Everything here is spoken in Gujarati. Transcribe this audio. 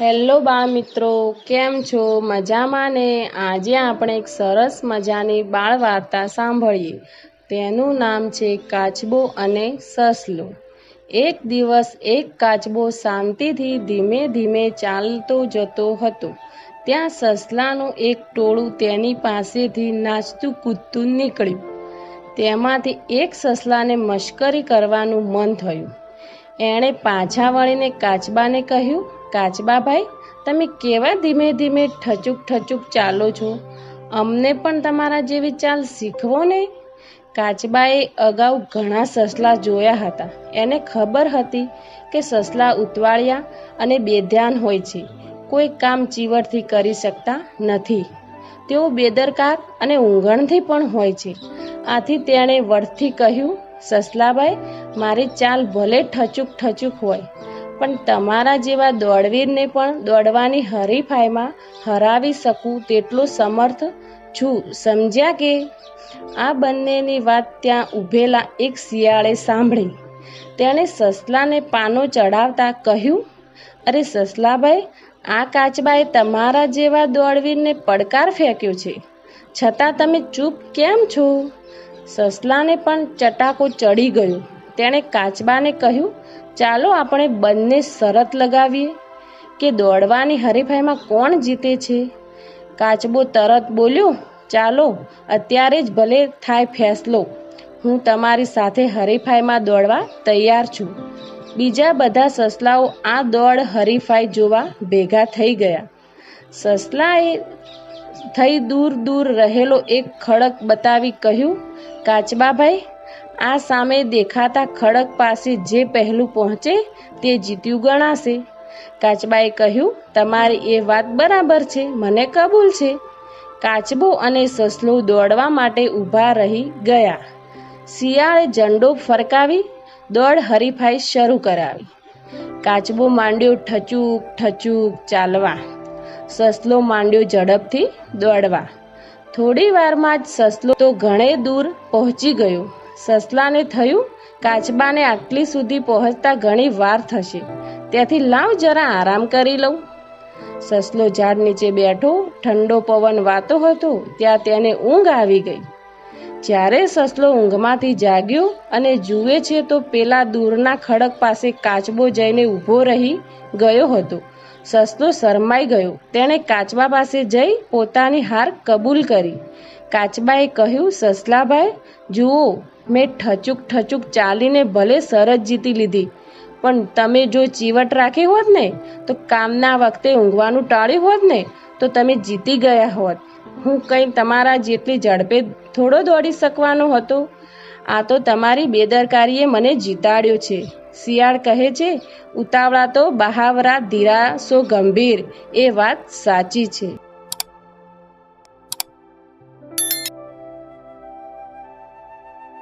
હેલો બા મિત્રો, કેમ છો? મજામાં ને? આજે આપણે એક સરસ મજાની બાળ વાર્તા સાંભળીએ. તેનું નામ છે કાચબો અને સસલો. એક દિવસ એક કાચબો શાંતિથી ધીમે ધીમે ચાલતો જતો હતો. ત્યાં સસલાનું એક ટોળું તેની પાસેથી નાચતું કૂદતું નીકળ્યું. તેમાંથી એક સસલાને મશ્કરી કરવાનું મન થયું. એણે પાછા વળીને કાચબાને કહ્યું કાચબાભાઈ, તમે કેવા ધીમે ધીમે ઠચુક ઠચુક ચાલો છો? અમને પણ તમારા જેવી ચાલ શીખવો ને? કાચબાએ અગાઉ ઘણા સસલા જોયા હતા. એને ખબર હતી કે સસલા ઉતવાળિયા અને બેધ્યાન હોય છે. કોઈ કામ ચીવટથી કરી શકતા નથી. તેઓ બેદરકાર અને ઊંઘણથી પણ હોય છે. આથી તેણે વળથી કહ્યું, સસલાભાઈ, મારી ચાલ ભલે ઠચુક ઠચુક હોય પણ તમારા જેવા દોડવીરને પણ દોડવાની હરીફાઈમાં હરાવી શકું તેટલો સમર્થ છું. સમજ્યા કે? આ બંનેની વાત ત્યાં ઊભેલા એક શિયાળે સાંભળી. તેણે સસલાને પાનો ચડાવતા કહ્યું, અરે સસલાભાઈ, આ કાચબાએ તમારા જેવા દોડવીરને પડકાર ફેંક્યો છે. છતાં તમે ચૂપ કેમ છો? સસલાને પણ ચટાકો ચડી ગયો. તેણે કાચબાને કહ્યું, ચાલો આપણે બંને શરત લગાવીએ કે દોડવાની હરીફાઈમાં કોણ જીતે છે. કાચબો તરત બોલ્યો, ચાલો, અત્યારે જ ભલે થાય ફેસલો. હું તમારી સાથે હરીફાઈમાં દોડવા તૈયાર છું. બીજા બધા સસલાઓ આ દોડ હરીફાઈ જોવા ભેગા થઈ ગયા. સસલાએ થઈ દૂર દૂર રહેલો એક ખડક બતાવી કહ્યું, કાચબાભાઈ આ સામે દેખાતા ખડક પાસે જે પહેલું પહોંચે તે જીત્યું ગણાશે. કાચબાએ કહ્યું, તમારી એ વાત બરાબર છે, મને કબૂલ છે. કાચબો અને સસલો દોડવા માટે ઊભા રહી ગયા. શિયાળે ઝંડો ફરકાવી દોડ હરીફાઈ શરૂ કરાવી. કાચબો માંડ્યો ઠચુક ઠચુક ચાલવા. સસલો માંડ્યો ઝડપથી દોડવા. થોડી વારમાં જ સસલો તો ઘણે દૂર પહોંચી ગયો. સસલાને થયું, કાચબાને આટલી સુધી પહોંચતા ઘણી વાર થશે. ત્યાંથી લાવ જરા આરામ કરી લઉં. સસલો ઝાડ નીચે બેઠો, ઠંડો પવન વાતો હતો, ત્યાં તેને ઊંઘ આવી ગઈ. જ્યારે સસલો ઊંઘમાંથી જાગ્યો અને જુએ છે તો પેલા દૂરના ખડક પાસે કાચબો જઈને ઊભો રહી ગયો હતો. સસલો શરમાઈ ગયો. તેણે કાચબા પાસે જઈ પોતાની હાર કબૂલ કરી. કાચબાએ કહ્યું, સસલાભાઈ, જુઓ, મેં ઠચુક ઠચુક ચાલીને ભલે સરસ જીતી લીધી, પણ તમે જો ચીવટ રાખી હોત ને, તો કામના વખતે ઊંઘવાનું ટાળ્યું હોત ને, તો તમે જીતી ગયા હોત. હું કંઈ તમારા જેટલી ઝડપે થોડો દોડી શકવાનો હતો? આ તો તમારી બેદરકારીએ મને જીતાડ્યો છે. શિયાળ કહે છે, ઉતાવળા તો બહાવરા ધીરા સો ગંભીર. એ વાત સાચી છે.